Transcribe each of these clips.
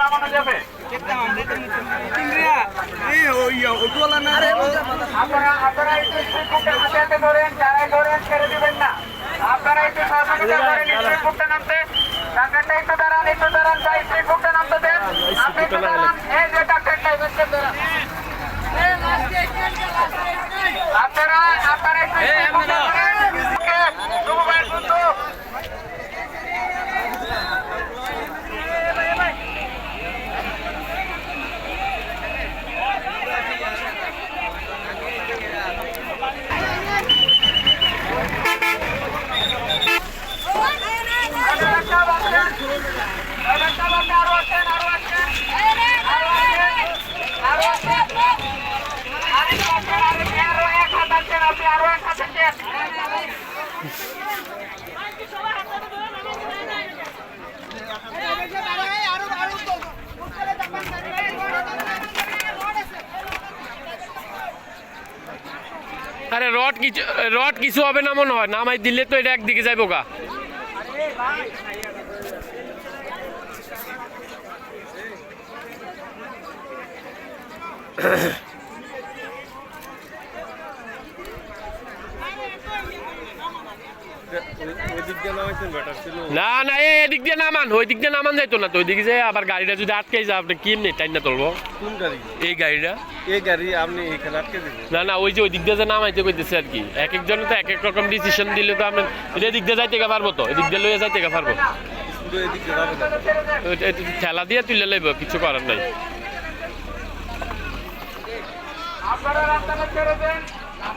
নামানো যাবে? আপনারা আপনারা একটু স্পিড হাতে হাতে ধরেন, যারাই ধরেন, ছেড়ে দিবেন না। আপনারা একটু সহযোগিতা করেন স্পিড বুকটা নামতে। ডাক্তারটা একটু দাঁড়ান একটু দাঁড়ান যাই আপনি একটু দাঁড়ান, এই যে ডাক্তারটা একটু দাঁড়ান আপনারা আপনারা একটু speed bookটা ধরেন। ওকে, শুভ ভাই, বন্ধু। একটা বাচ্চা, একটা বাচ্চা আরও আছেন, আরও আছেন, আরও আছেন, আরও আছেন। আরেকটা আছেন, আরেকটা, আরও এক হাত আছেন, আপনি আরও এক হাত আছেন। আরে রড কিছু রড কিছু হবে না মনে হয়। নামাই দিলে তো এটা একদিকে যাইব গা। না না এই এদিক দিয়ে নামান ওই দিক দিয়ে নামান যাইতো না তো ওই দিকে যে আবার গাড়িটা যদি আটকে যায় আপনি কি টাইম না তুলবো? কোন গাড়ি? এই গাড়িটা? এই গাড়ি আপনি এখানে আটকে দিবেন। না না ওই যে ওই দিক দিয়ে যে নামাইতে কইতেছে আর কি। এক একজন তো এক এক রকম ডিসিশন দিলে তো আপনি এদিক দিয়ে যাইতে গা পারব তো এদিক দিয়ে লইয়া যাইতে পারব। ঠেলা দিয়ে তুলে লইব কিছু করার নাই। আপনারা রাস্তাটা ছেড়ে দেন।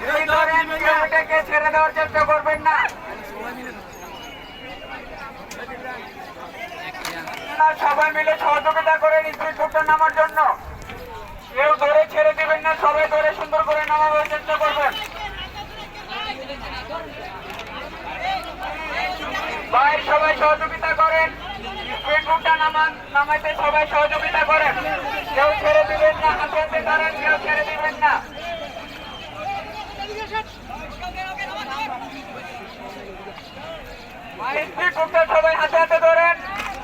যদি ধরেন কেউ এটাকে ছেড়ে দেওয়ার চেষ্টা করবেন না সবাই মিলে সহযোগিতা করেন স্ত্রীগুলোটা নামার জন্য কেউ ধরে ছেড়ে দিবেন না সবাই ধরে সুন্দর করে নামাবার চেষ্টা করবেন ভাই সবাই সহযোগিতা করেন ফেসবুকটা নামান নামাইতে সবাই সহযোগিতা করেন কেউ ছেড়ে দিবেন না হাতে দাঁড়ান কেউ ছেড়ে দিবেন না। ফেসবুকটা সবাই হাতে হাতে ধরেন।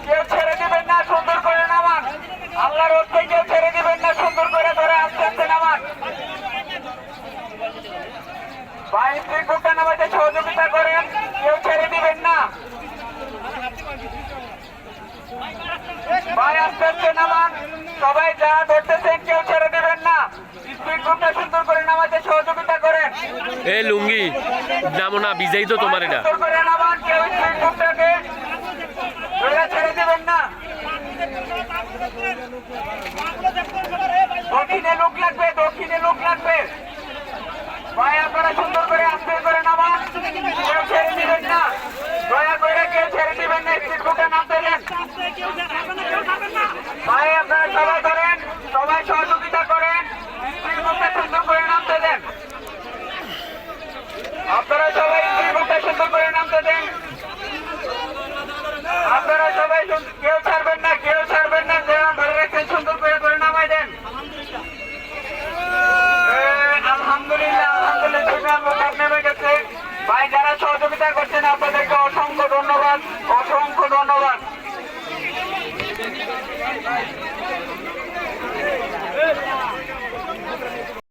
কেউ ছেড়ে দিবেন না, সুন্দর করে নামান। আল্লাহর হচ্ছে কেউ ছেড়ে দিবেন না, সুন্দর করে ধরে আস্তে আস্তে নামান। ভাই ফেসবুকটা নামাইতে সহযোগিতা করেন, কেউ ছেড়ে দিবেন না। ভাই আস্তে আস্তে নামান। সবাই যা ধরতেছেন, কেউ ছেড়ে দিবেন না। স্পিড গ্রুপটা সুন্দর করে নামাতে সহযোগিতা করেন। এ লুঙ্গি। নামো না বিজয়ী তো তোমার এটা। লোক লাগবে লোক লাগবে। ভাই, আপনারা সুন্দর করে আস্তে করে নামান। না দয়া করে কেউ ছেড়ে দিবেন না স্পিড গ্রুপটা নামতে দেন ভাই আপনারা সবাই ধরেন সবাই সহযোগিতা করেন স্ত্রীমুখটা সুন্দর করে নামতে দেন আপনারা সবাই স্ত্রীমুখটা সুন্দর করে নামতে দেন আপনারা সবাই কেউ ছাড়বেন না, কেউ ছাড়বেন না যেমন ধরে রাখছেন সুন্দর করে করে নামাই দেন। নেমে গেছে। ভাই, যারা সহযোগিতা করছেন, আপনাদেরকে অসংখ্য ধন্যবাদ অসংখ্য ধন্যবাদ।